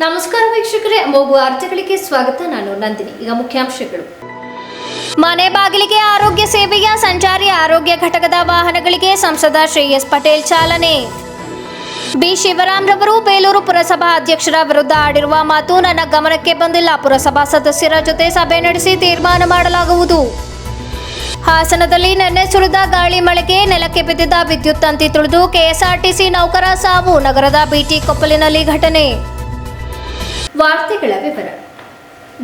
ನಮಸ್ಕಾರ ವೀಕ್ಷಕರೇ ಮಗು ವಾರ್ತೆಗಳಿಗೆ ಸ್ವಾಗತ. ನಾನು ನಂದಿನಿ. ಈಗ ಮುಖ್ಯಾಂಶಗಳು. ಮನೆ ಬಾಗಿಲಿಗೆ ಆರೋಗ್ಯ ಸೇವೆಯ ಸಂಚಾರಿ ಆರೋಗ್ಯ ಘಟಕದ ವಾಹನಗಳಿಗೆ ಸಂಸದ ಶ್ರೇಯಸ್ ಪಟೇಲ್ ಚಾಲನೆ. ಬಿ. ಶಿವರಾಮ್ರವರು ಬೇಲೂರು ಪುರಸಭಾ ಅಧ್ಯಕ್ಷರ ವಿರುದ್ಧ ಆಡಿರುವ ಮಾತು ನನ್ನ ಗಮನಕ್ಕೆ ಬಂದಿಲ್ಲ. ಪುರಸಭಾ ಸದಸ್ಯರ ಜೊತೆ ಸಭೆ ನಡೆಸಿ ತೀರ್ಮಾನ ಮಾಡಲಾಗುವುದು. ಹಾಸನದಲ್ಲಿ ನಿನ್ನೆ ಸುರಿದ ಗಾಳಿ ಮಳೆಗೆ ನೆಲಕ್ಕೆ ಬಿದ್ದಿದ್ದ ವಿದ್ಯುತ್ ತಂತಿ ತುಳಿದು ಕೆಎಸ್ಆರ್ಟಿಸಿ ನೌಕರ ಸಾವು. ನಗರದ ಬಿಟಿ ಕೊಪ್ಪಲಿನಲ್ಲಿ ಘಟನೆ. ವಾರ್ತೆಗಳ ವಿವರ.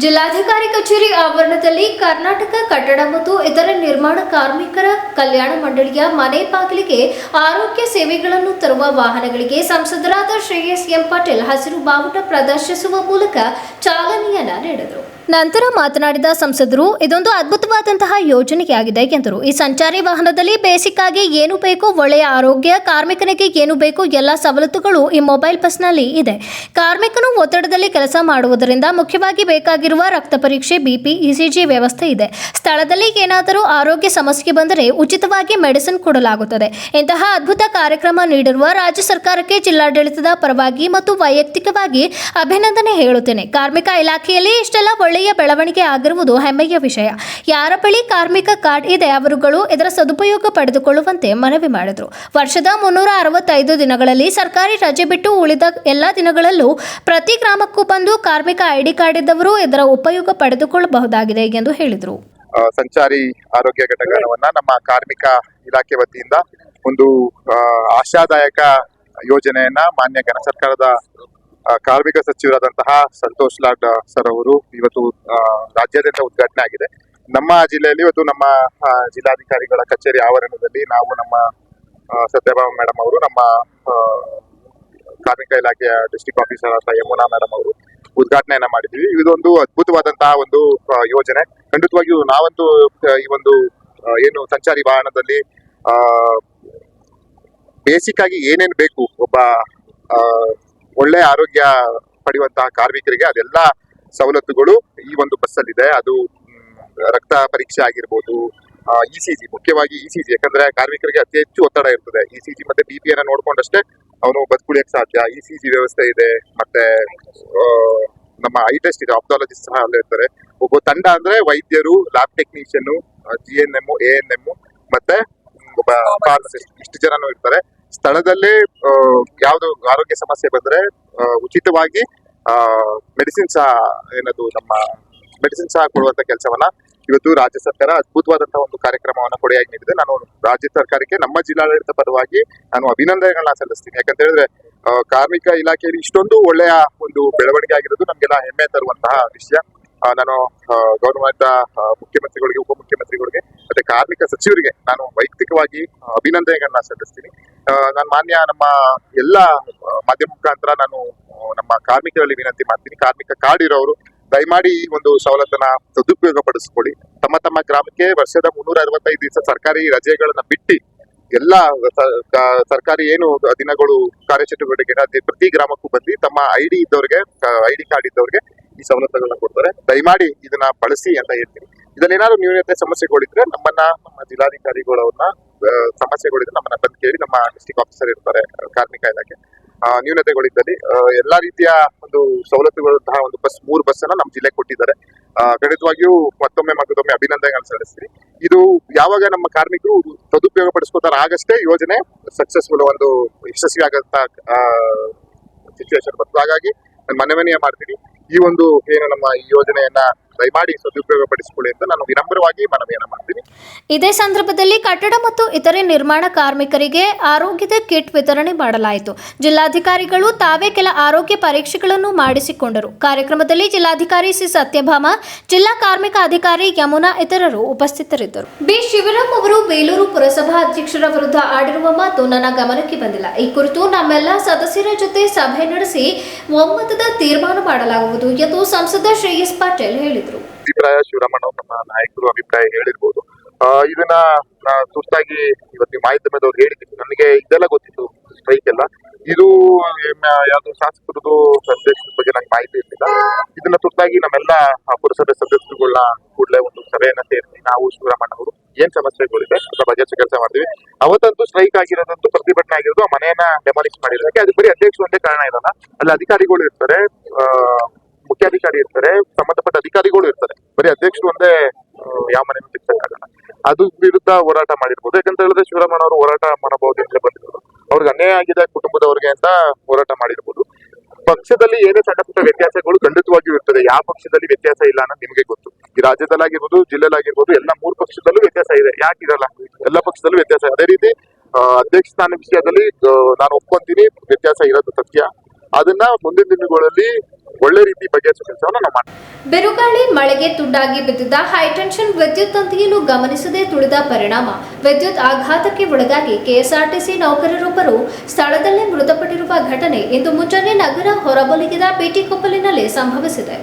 ಜಿಲ್ಲಾಧಿಕಾರಿ ಕಚೇರಿ ಆವರಣದಲ್ಲಿ ಕರ್ನಾಟಕ ಕಟ್ಟಡ ಮತ್ತು ಇತರ ನಿರ್ಮಾಣ ಕಾರ್ಮಿಕರ ಕಲ್ಯಾಣ ಮಂಡಳಿಯ ಮನೆ ಬಾಗಿಲಿಗೆ ಆರೋಗ್ಯ ಸೇವೆಗಳನ್ನು ತರುವ ವಾಹನಗಳಿಗೆ ಸಂಸದರಾದ ಶ್ರೇಯಸ್ ಎಂ ಪಾಟೀಲ್ ಹಸಿರು ಬಾವುಟ ಪ್ರದರ್ಶಿಸುವ ಮೂಲಕ ಚಾಲನೆಯನ್ನ ನೀಡಿದರು. ನಂತರ ಮಾತನಾಡಿದ ಸಂಸದರು, ಇದೊಂದು ಅದ್ಭುತವಾದಂತಹ ಯೋಜನೆಯಾಗಿದೆ ಎಂದರು. ಈ ಸಂಚಾರಿ ವಾಹನದಲ್ಲಿ ಬೇಸಿಕ್ ಆಗಿ ಏನು ಬೇಕು, ಒಳ್ಳೆಯ ಆರೋಗ್ಯ, ಕಾರ್ಮಿಕನಿಗೆ ಏನು ಬೇಕು, ಎಲ್ಲ ಸವಲತ್ತುಗಳು ಈ ಮೊಬೈಲ್ ಬಸ್ನಲ್ಲಿ ಇದೆ. ಕಾರ್ಮಿಕನು ಒತ್ತಡದಲ್ಲಿ ಕೆಲಸ ಮಾಡುವುದರಿಂದ ಮುಖ್ಯವಾಗಿ ಬೇಕಾಗಿರುವ ರಕ್ತ ಪರೀಕ್ಷೆ ಬಿಪಿ ಇಸಿಜಿ ವ್ಯವಸ್ಥೆ ಇದೆ. ಸ್ಥಳದಲ್ಲಿ ಏನಾದರೂ ಆರೋಗ್ಯ ಸಮಸ್ಯೆ ಬಂದರೆ ಉಚಿತವಾಗಿ ಮೆಡಿಸಿನ್ ಕೊಡಲಾಗುತ್ತದೆ. ಇಂತಹ ಅದ್ಭುತ ಕಾರ್ಯಕ್ರಮ ನೀಡಿರುವ ರಾಜ್ಯ ಸರ್ಕಾರಕ್ಕೆ ಜಿಲ್ಲಾಡಳಿತದ ಪರವಾಗಿ ಮತ್ತು ವೈಯಕ್ತಿಕವಾಗಿ ಅಭಿನಂದನೆ ಹೇಳುತ್ತೇನೆ. ಕಾರ್ಮಿಕ ಇಲಾಖೆಯಲ್ಲಿ ಇಷ್ಟೆಲ್ಲ ಒಳ್ಳೆಯ ಬೆಳವಣಿಗೆ ಆಗಿರುವುದು ಹೆಮ್ಮೆಯ ವಿಷಯ. ಯಾರ ಬಳಿ ಕಾರ್ಮಿಕ ಕಾರ್ಡ್ ಇದೆ, ಅವರುಗಳು ಇದರ ಸದುಪಯೋಗ ಪಡೆದುಕೊಳ್ಳುವಂತೆ ಮನವಿ ಮಾಡಿದರು. ವರ್ಷದ ಮುನ್ನೂರ ಅರವತ್ತೈದು ದಿನಗಳಲ್ಲಿ ಸರ್ಕಾರಿ ರಜೆ ಬಿಟ್ಟು ಉಳಿದ ಎಲ್ಲ ದಿನಗಳಲ್ಲೂ ಪ್ರತಿ ಗ್ರಾಮಕ್ಕೂ ಬಂದು ಕಾರ್ಮಿಕ ಐಡಿ ಕಾರ್ಡ್ ಇದ್ದವರು ಇದರ ಉಪಯೋಗ ಪಡೆದುಕೊಳ್ಳಬಹುದಾಗಿದೆ ಎಂದು ಹೇಳಿದರು. ಸಂಚಾರಿ ಆರೋಗ್ಯ ಘಟಕವನ್ನ ನಮ್ಮ ಕಾರ್ಮಿಕ ಇಲಾಖೆ ವತಿಯಿಂದ ಒಂದು ಆಶಾದಾಯಕ ಯೋಜನೆಯನ್ನ ಮಾನ್ಯ ಸರ್ಕಾರದ ಕಾರ್ಮಿಕ ಸಚಿವರಾದಂತಹ ಸಂತೋಷ್ ಲಾಡ್ ಸರ್ ಅವರು ಇವತ್ತು ರಾಜ್ಯಾದ್ಯಂತ ಉದ್ಘಾಟನೆ ಆಗಿದೆ. ನಮ್ಮ ಜಿಲ್ಲೆಯಲ್ಲಿ ಇವತ್ತು ನಮ್ಮ ಜಿಲ್ಲಾಧಿಕಾರಿಗಳ ಕಚೇರಿ ಆವರಣದಲ್ಲಿ ನಾವು ನಮ್ಮ ಸತ್ಯಭಾಮ ಮೇಡಮ್ ಅವರು, ನಮ್ಮ ಕಾರ್ಮಿಕ ಇಲಾಖೆಯ ಡಿಸ್ಟಿಕ್ ಆಫೀಸರ್ ಅಂತ ಯಮುನಾ ಮೇಡಮ್ ಅವರು ಉದ್ಘಾಟನೆಯನ್ನ ಮಾಡಿದ್ವಿ ಇದೊಂದು ಅದ್ಭುತವಾದಂತಹ ಒಂದು ಯೋಜನೆ. ಖಂಡಿತವಾಗಿಯೂ ನಾವಂತೂ ಈ ಒಂದು ಏನು ಸಂಚಾರಿ ವಾಹನದಲ್ಲಿ ಬೇಸಿಕ್ ಆಗಿ ಏನೇನು ಬೇಕು, ಒಬ್ಬ ಒಳ್ಳೆ ಆರೋಗ್ಯ ಪಡೆಯುವಂತಹ ಕಾರ್ಮಿಕರಿಗೆ ಅದೆಲ್ಲ ಸವಲತ್ತುಗಳು ಈ ಒಂದು ಬಸ್ಸಲ್ಲಿದೆ. ಅದು ರಕ್ತ ಪರೀಕ್ಷೆ ಆಗಿರ್ಬೋದು ಇ ಸಿ ಜಿ ಮುಖ್ಯವಾಗಿ ಇ ಸಿ ಜಿ ಯಾಕಂದ್ರೆ ಕಾರ್ಮಿಕರಿಗೆ ಅತಿ ಹೆಚ್ಚು ಒತ್ತಡ ಇರ್ತದೆ. ಇ ಸಿ ಜಿ ಮತ್ತೆ ಬಿ ಪಿ ಅನ್ನ ನೋಡ್ಕೊಂಡಷ್ಟೇ ಅವನು ಬದುಕುಳಿಯಕ್ಕೆ ಸಾಧ್ಯ. ಇ ಸಿ ಜಿ ವ್ಯವಸ್ಥೆ ಇದೆ, ಮತ್ತೆ ನಮ್ಮ ಐ ಟೆಸ್ಟ್ ಇದೆ ಆಪ್ತಾಲಜಿಸ್ಟ್ ಸಹ ಅಲ್ಲೇ ಇರ್ತಾರೆ. ಒಬ್ಬ ತಂಡ ಅಂದ್ರೆ ವೈದ್ಯರು lab technician G N M A N M ಮತ್ತೆ ಒಬ್ಬ ಫಾರ್ಮಸಿಸ್ಟ್ ಇಷ್ಟು ಜನನು ಇರ್ತಾರೆ. ಸ್ಥಳದಲ್ಲೇ ಯಾವುದು ಆರೋಗ್ಯ ಸಮಸ್ಯೆ ಬಂದ್ರೆ ಉಚಿತವಾಗಿ ಮೆಡಿಸಿನ್ ಸಹ ಏನದು ನಮ್ಮ ಮೆಡಿಸಿನ್ ಸಹ ಕೊಡುವಂತ ಕೆಲಸವನ್ನ ಇವತ್ತು ರಾಜ್ಯ ಸರ್ಕಾರ ಅದ್ಭುತವಾದಂತಹ ಒಂದು ಕಾರ್ಯಕ್ರಮವನ್ನು ಕೊಡೆಯಾಗಿ ನೀಡಿದೆ. ನಾನು ರಾಜ್ಯ ಸರ್ಕಾರಕ್ಕೆ, ನಮ್ಮ ಜಿಲ್ಲಾಡಳಿತ ಪರವಾಗಿ ನಾನು ಅಭಿನಂದನೆಗಳನ್ನ ಸಲ್ಲಿಸ್ತೀನಿ. ಯಾಕಂತ ಹೇಳಿದ್ರೆ ಕಾರ್ಮಿಕ ಇಲಾಖೆಯಲ್ಲಿ ಇಷ್ಟೊಂದು ಒಳ್ಳೆಯ ಒಂದು ಬೆಳವಣಿಗೆ ಆಗಿರೋದು ನಮಗೆಲ್ಲ ಹೆಮ್ಮೆ ತರುವಂತಹ ವಿಷಯ. ನಾನು ಗೌರವಾದ ಮುಖ್ಯಮಂತ್ರಿಗಳಿಗೆ, ಉಪಮುಖ್ಯಮಂತ್ರಿಗಳಿಗೆ, ಮತ್ತೆ ಕಾರ್ಮಿಕ ಸಚಿವರಿಗೆ ನಾನು ವೈಯಕ್ತಿಕವಾಗಿ ಅಭಿನಂದನೆಗಳನ್ನ ಸಲ್ಲಿಸ್ತೀನಿ. ನಾನು ಮಾನ್ಯ ನಮ್ಮ ಎಲ್ಲ ಮಾಧ್ಯಮ ಮುಖಾಂತರ ನಾನು ನಮ್ಮ ಕಾರ್ಮಿಕರಲ್ಲಿ ವಿನಂತಿ ಮಾಡ್ತೀನಿ. ಕಾರ್ಮಿಕ ಕಾರ್ಡ್ ಇರೋರು ದಯಮಾಡಿ ಈ ಒಂದು ಸವಲತ್ತನ್ನ ಸದುಪಯೋಗ ಪಡಿಸ್ಕೊಳ್ಳಿ ತಮ್ಮ ತಮ್ಮ ಗ್ರಾಮಕ್ಕೆ ವರ್ಷದ ಮುನ್ನೂರ ಅರವತ್ತೈದು ದಿವಸ ಸರ್ಕಾರಿ ರಜೆಗಳನ್ನ ಬಿಟ್ಟು ಎಲ್ಲ ಸರ್ಕಾರಿ ಏನು ದಿನಗಳು ಕಾರ್ಯಚಟುವಟಿಕೆ ಪ್ರತಿ ಗ್ರಾಮಕ್ಕೂ ಬಂದು ತಮ್ಮ ಐ ಡಿ ಇದ್ದವ್ರಿಗೆ ಐ ಡಿ ಕಾರ್ಡ್ ಇದ್ದವ್ರಿಗೆ ಈ ಸವಲತ್ತುಗಳನ್ನ ಕೊಡ್ತಾರೆ. ದಯಮಾಡಿ ಇದನ್ನ ಬಳಸಿ ಅಂತ ಹೇಳ್ತೀನಿ. ಇದ್ರಲ್ಲಿ ಏನಾದ್ರು ನ್ಯೂನತೆ ಸಮಸ್ಯೆಗಳಿದ್ರೆ ನಮ್ಮನ್ನ, ನಮ್ಮ ಜಿಲ್ಲಾಧಿಕಾರಿಗಳನ್ನ ಸಮಸ್ಯೆಗಳಿದ್ರೆ ನಮ್ಮನ್ನ ಬಂದು ಕೇಳಿ ನಮ್ಮ ಡಿಸ್ಟಿಕ್ ಆಫೀಸರ್ ಇರ್ತಾರೆ, ಕಾರ್ಮಿಕ ಇಲಾಖೆ. ನ್ಯೂನತೆಗಳಿದ್ದಲ್ಲಿ ಎಲ್ಲಾ ರೀತಿಯ ಒಂದು ಸವಲತ್ತುಗಳಂತಹ ಒಂದು ಬಸ್, ಮೂರು ಬಸ್ ಅನ್ನ ನಮ್ಮ ಜಿಲ್ಲೆ ಕೊಟ್ಟಿದ್ದಾರೆ. ಖಂಡಿತವಾಗಿಯೂ ಮತ್ತೊಮ್ಮೆ ಮತ್ತೊಮ್ಮೆ ಅಭಿನಂದನೆಗಳನ್ನು ಸಲ್ಲಿಸ್ತೀನಿ. ಇದು ಯಾವಾಗ ನಮ್ಮ ಕಾರ್ಮಿಕರು ಸದುಪಯೋಗ ಪಡಿಸ್ಕೋತಾರ ಆಗಷ್ಟೇ ಯೋಜನೆ ಸಕ್ಸಸ್ಫುಲ್ ಒಂದು ಯಶಸ್ವಿ ಆಗಂತ ಸಿಚುವೇಶನ್ ಬರ್ತದೆ. ಹಾಗಾಗಿ ನಾನು ಮನೆ ಮನೆಯ ಮಾಡ್ತೀನಿ. ಈ ಒಂದು ಏನು ನಮ್ಮ ಈ ಯೋಜನೆಯನ್ನ ದಯಮಾಡಿ ಸದುಪಯೋಗ ಪಡಿಸಿಕೊಳ್ಳಿ ಅಂತ ನಾನು ವಿನಮ್ರವಾಗಿ ಮನವಿಯನ್ನು ಮಾಡ್ತೀನಿ. ಇದೇ ಸಂದರ್ಭದಲ್ಲಿ ಕಟ್ಟಡ ಮತ್ತು ಇತರೆ ನಿರ್ಮಾಣ ಕಾರ್ಮಿಕರಿಗೆ ಆರೋಗ್ಯದ ಕಿಟ್ ವಿತರಣೆ ಮಾಡಲಾಯಿತು. ಜಿಲ್ಲಾಧಿಕಾರಿಗಳು ತಾವೇ ಕೆಲ ಆರೋಗ್ಯ ಪರೀಕ್ಷೆಗಳನ್ನು ಮಾಡಿಸಿಕೊಂಡರು. ಕಾರ್ಯಕ್ರಮದಲ್ಲಿ ಜಿಲ್ಲಾಧಿಕಾರಿ ಸಿ. ಸತ್ಯಭಾಮ, ಜಿಲ್ಲಾ ಕಾರ್ಮಿಕ ಅಧಿಕಾರಿ ಯಮುನಾ ಇತರರು ಉಪಸ್ಥಿತರಿದ್ದರು. ಬಿ. ಶಿವರಾಮ್ ಅವರು ಬೇಲೂರು ಪುರಸಭಾ ಅಧ್ಯಕ್ಷರ ವಿರುದ್ಧ ಆಡಿರುವ ಮಾತು ನನ್ನ ಗಮನಕ್ಕೆ ಬಂದಿಲ್ಲ. ಈ ಕುರಿತು ನಮ್ಮೆಲ್ಲ ಸದಸ್ಯರ ಜೊತೆ ಸಭೆ ನಡೆಸಿ ಒಮ್ಮತದ ತೀರ್ಮಾನ ಮಾಡಲಾಗುವುದು ಎಂದು ಸಂಸದ ಶ್ರೇಯಸ್ ಪಾಟೀಲ್ ಹೇಳಿದರು. ಅಭಿಪ್ರಾಯ ಶಿವರಾಮಣ್ಣ ನಮ್ಮ ನಾಯಕರು ಅಭಿಪ್ರಾಯ ಹೇಳಿರ್ಬೋದು. ಇದನ್ನ ತುರ್ತಾಗಿ ಇವತ್ತು ಮಾಧ್ಯಮದವ್ರು ಹೇಳಿದ್ರು. ನನಗೆ ಇದೆಲ್ಲ ಗೊತ್ತಿತ್ತು ಸ್ಟ್ರೈಕ್ ಎಲ್ಲ. ಇದು ಯಾವ್ದು ಶಾಸಕರದು ಸಂದೇಶದ ಬಗ್ಗೆ ನಂಗೆ ಮಾಹಿತಿ ಇರ್ಲಿಲ್ಲ. ಇದನ್ನ ತುರ್ತಾಗಿ ನಮ್ಮೆಲ್ಲ ಪುರಸಭೆ ಸದಸ್ಯರುಗಳನ್ನ ಕೂಡಲೇ ಒಂದು ಸಭೆಯನ್ನ ಸೇರಿಸಿ ನಾವು ಶಿವರಾಮಣ್ಣ ಅವರು. ಏನ್ ಸಮಸ್ಯೆಗಳಿದೆ? ಅದ್ರ ಬಗ್ಗೆ ಕೆಲಸ ಮಾಡ್ತೀವಿ. ಅವತ್ತಂತೂ ಸ್ಟ್ರೈಕ್ ಆಗಿರೋದಂತೂ ಪ್ರತಿಭಟನೆ ಆಗಿರೋದು ಆ ಮನೆಯನ್ನ ಡೆಮಾಲಿಷ್ ಮಾಡಿರೋದಕ್ಕೆ. ಅದು ಬರೀ ಅಧ್ಯಕ್ಷ ಒಂದೇ ಕಾರಣ ಇರಲ್ಲ. ಅಲ್ಲಿ ಅಧಿಕಾರಿಗಳು ಇರ್ತಾರೆ. ಮುಖ್ಯಾಧಿಕಾರಿ ಇರ್ತಾರೆ, ಸಂಬಂಧಪಟ್ಟ ಅಧಿಕಾರಿಗಳು ಇರ್ತಾರೆ. ಬರೀ ಅಧ್ಯಕ್ಷರು ಒಂದೇ ಯಾವ ಮನೆಯೂ ಸಿಗ್ತಕ್ಕಾಗಲ್ಲ ಅದು ವಿರುದ್ಧ ಹೋರಾಟ ಮಾಡಿರ್ಬೋದು. ಯಾಕಂತ ಹೇಳಿದ್ರೆ ಶಿವರಾಮಣ್ಣ ಅವರು ಹೋರಾಟ ಮನೋಭಾವದಿಂದ ಬಂದಿರೋದು. ಅವ್ರಿಗೆ ಅನ್ಯಾಯ ಆಗಿದೆ ಕುಟುಂಬದವ್ರಿಗೆ ಅಂತ ಹೋರಾಟ ಮಾಡಿರ್ಬೋದು. ಪಕ್ಷದಲ್ಲಿ ಏನೇ ಸಣ್ಣ ಪುಟ್ಟ ವ್ಯತ್ಯಾಸಗಳು ಖಂಡಿತವಾಗಿಯೂ ಇರ್ತದೆ. ಯಾವ ಪಕ್ಷದಲ್ಲಿ ವ್ಯತ್ಯಾಸ ಇಲ್ಲ ಅನ್ನೋದು ನಿಮಗೆ ಗೊತ್ತು. ಈ ರಾಜ್ಯದಲ್ಲಾಗಿರ್ಬೋದು ಜಿಲ್ಲೆಲಾಗಿರ್ಬೋದು ಎಲ್ಲ ಮೂರು ಪಕ್ಷದಲ್ಲೂ ವ್ಯತ್ಯಾಸ ಇದೆ. ಯಾಕೆ ಇರಲ್ಲ? ಎಲ್ಲ ಪಕ್ಷದಲ್ಲೂ ವ್ಯತ್ಯಾಸ ಅದೇ ರೀತಿ ಅಧ್ಯಕ್ಷ ಸ್ಥಾನ ವಿಷಯದಲ್ಲಿ ನಾನು ಒಪ್ಕೊಂತೀನಿ. ವ್ಯತ್ಯಾಸ ಇರೋದು ಸತ್ಯ. ಅದನ್ನ ಮುಂದಿನ ದಿನಗಳಲ್ಲಿ ಒಳ್ಳೆ ರೀತಿ ಬಗೆಹರಿಸುವ ಕೆಲಸವನ್ನು ನಾವು ಮಾಡ್ತೀವಿ. ಬಿರುಗಾಳಿ ಮಳೆಗೆ ತುಂಡಾಗಿ ಬಿದ್ದಿದ್ದ ಹೈಟೆನ್ಷನ್ ವಿದ್ಯುತ್ ತಂತಿಯನ್ನು ಗಮನಿಸದೆ ತುಳಿದ ಪರಿಣಾಮ. ವಿದ್ಯುತ್ ಆಘಾತಕ್ಕೆ ಒಳಗಾಗಿ ಕೆಎಸ್ಆರ್ಟಿಸಿ ನೌಕರರೊಬ್ಬರು ಸ್ಥಳದಲ್ಲೇ ಮೃತಪಟ್ಟಿರುವ ಘಟನೆ ಇಂದು ಮುಂಜಾನೆ ನಗರ ಹೊರಬಲಿಗಿದ ಪೇಟಿಕೊಪ್ಪಲಿನಲ್ಲಿ ಸಂಭವಿಸಿದೆ.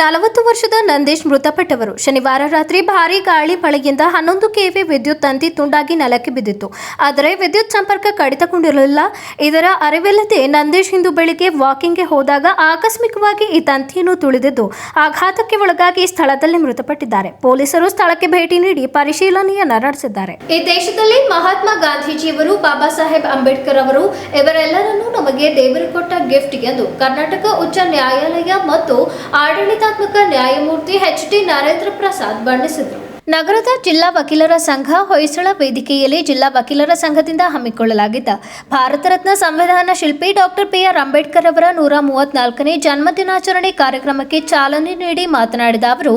ನಲವತ್ತು ವರ್ಷದ ನಂದೇಶ್ ಮೃತಪಟ್ಟವರು. ಶನಿವಾರ ರಾತ್ರಿ ಭಾರಿ ಗಾಳಿ ಮಳೆಯಿಂದ ಹನ್ನೊಂದು ಕೆವಿ ವಿದ್ಯುತ್ ತಂತಿ ತುಂಡಾಗಿ ನೆಲಕ್ಕೆ ಬಿದ್ದಿತ್ತು. ಆದರೆ ವಿದ್ಯುತ್ ಸಂಪರ್ಕ ಕಡಿತಗೊಂಡಿರಲಿಲ್ಲ. ಇದರ ಅರಿವಿಲ್ಲದೆ ನಂದೇಶ್ ಇಂದು ಬೆಳಿಗ್ಗೆ ವಾಕಿಂಗ್ಗೆ ಹೋದಾಗ ಆಕಸ್ಮಿಕವಾಗಿ ಈ ತಂತಿಯನ್ನು ತುಳಿದಿದ್ದು, ಆಘಾತಕ್ಕೆ ಒಳಗಾಗಿ ಸ್ಥಳದಲ್ಲಿ ಮೃತಪಟ್ಟಿದ್ದಾರೆ. ಪೊಲೀಸರು ಸ್ಥಳಕ್ಕೆ ಭೇಟಿ ನೀಡಿ ಪರಿಶೀಲನೆಯನ್ನು ನಡೆಸಿದ್ದಾರೆ. ಈ ದೇಶದಲ್ಲಿ ಮಹಾತ್ಮ ಗಾಂಧೀಜಿಯವರು, ಬಾಬಾ ಸಾಹೇಬ್ ಅಂಬೇಡ್ಕರ್ ಅವರು, ಇವರೆಲ್ಲರನ್ನೂ ನಮಗೆ ದೇವರು ಕೊಟ್ಟ ಗಿಫ್ಟ್ ಎಂದು ಕರ್ನಾಟಕ ಉಚ್ಚ ನ್ಯಾಯಾಲಯ ಮತ್ತು ಆಡಳಿತಾತ್ಮಕ ನ್ಯಾಯಮೂರ್ತಿ ಎಚ್ ಟಿ ನರೇಂದ್ರ ಪ್ರಸಾದ್ ಬಣ್ಣಿಸಿದರು. ನಗರದ ಜಿಲ್ಲಾ ವಕೀಲರ ಸಂಘ ಹೊಯ್ಸಳ ವೇದಿಕೆಯಲ್ಲಿ ಜಿಲ್ಲಾ ವಕೀಲರ ಸಂಘದಿಂದ ಹಮ್ಮಿಕೊಳ್ಳಲಾಗಿದ್ದ ಭಾರತ ರತ್ನ ಸಂವಿಧಾನ ಶಿಲ್ಪಿ ಡಾಕ್ಟರ್ ಬಿ ಆರ್ ಅಂಬೇಡ್ಕರ್ ಅವರ ನೂರ ಮೂವತ್ನಾಲ್ಕನೇ ಜನ್ಮದಿನಾಚರಣೆ ಕಾರ್ಯಕ್ರಮಕ್ಕೆ ಚಾಲನೆ ನೀಡಿ ಮಾತನಾಡಿದ ಅವರು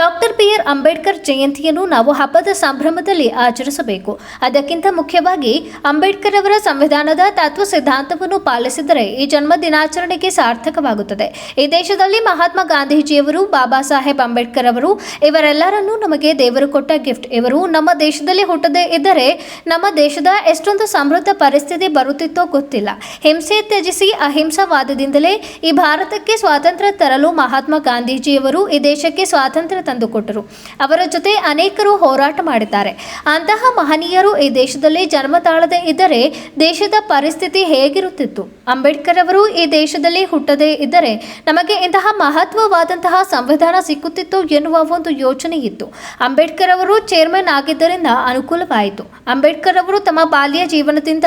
ಡಾಕ್ಟರ್ ಬಿ ಆರ್ ಅಂಬೇಡ್ಕರ್ ಜಯಂತಿಯನ್ನು ನಾವು ಹಬ್ಬದ ಸಂಭ್ರಮದಲ್ಲಿ ಆಚರಿಸಬೇಕು. ಅದಕ್ಕಿಂತ ಮುಖ್ಯವಾಗಿ ಅಂಬೇಡ್ಕರ್ ಅವರ ಸಂವಿಧಾನದ ತತ್ವ ಸಿದ್ಧಾಂತವನ್ನು ಪಾಲಿಸಿದರೆ ಈ ಜನ್ಮ ದಿನಾಚರಣೆಗೆ ಸಾರ್ಥಕವಾಗುತ್ತದೆ. ಈ ದೇಶದಲ್ಲಿ ಮಹಾತ್ಮ ಗಾಂಧೀಜಿಯವರು, ಬಾಬಾ ಸಾಹೇಬ್ ಅಂಬೇಡ್ಕರ್ ಅವರು, ಇವರೆಲ್ಲರನ್ನೂ ನಮಗೆ ದೇವರು ಕೊಟ್ಟ ಗಿಫ್ಟ್ ಇವರು ನಮ್ಮ ದೇಶದಲ್ಲಿ ಹುಟ್ಟದೇ ಇದ್ದರೆ ನಮ್ಮ ದೇಶದ ಎಷ್ಟೊಂದು ಸಮೃದ್ಧ ಪರಿಸ್ಥಿತಿ ಬರುತ್ತಿತ್ತೋ ಗೊತ್ತಿಲ್ಲ. ಹಿಂಸೆ ತ್ಯಜಿಸಿ ಅಹಿಂಸಾವಾದದಿಂದಲೇ ಈ ಭಾರತಕ್ಕೆ ಸ್ವಾತಂತ್ರ್ಯ ತರಲು ಮಹಾತ್ಮ ಗಾಂಧೀಜಿಯವರು ಈ ದೇಶಕ್ಕೆ ಸ್ವಾತಂತ್ರ್ಯ ತಂದುಕೊಟ್ಟರು. ಅವರ ಜೊತೆ ಅನೇಕರು ಹೋರಾಟ ಮಾಡಿದ್ದಾರೆ. ಅಂತಹ ಮಹನೀಯರು ಈ ದೇಶದಲ್ಲಿ ಜನ್ಮ ತಾಳದೇ ಇದ್ದರೆ ದೇಶದ ಪರಿಸ್ಥಿತಿ ಹೇಗಿರುತ್ತಿತ್ತು? ಅಂಬೇಡ್ಕರ್ ಅವರು ಈ ದೇಶದಲ್ಲಿ ಹುಟ್ಟದೇ ಇದ್ದರೆ ನಮಗೆ ಇಂತಹ ಮಹತ್ವವಾದಂತಹ ಸಂವಿಧಾನ ಸಿಕ್ಕುತ್ತಿತ್ತು ಎನ್ನುವ ಒಂದು ಯೋಚನೆ ಇತ್ತು ಅಂಬೇಡ್ಕರ್ ಅವರು ಚೇರ್ಮನ್ ಆಗಿದ್ದರಿಂದ ಅನುಕೂಲವಾಯಿತು. ಅಂಬೇಡ್ಕರ್ ಅವರು ತಮ್ಮ ಬಾಲ್ಯ ಜೀವನದಿಂದ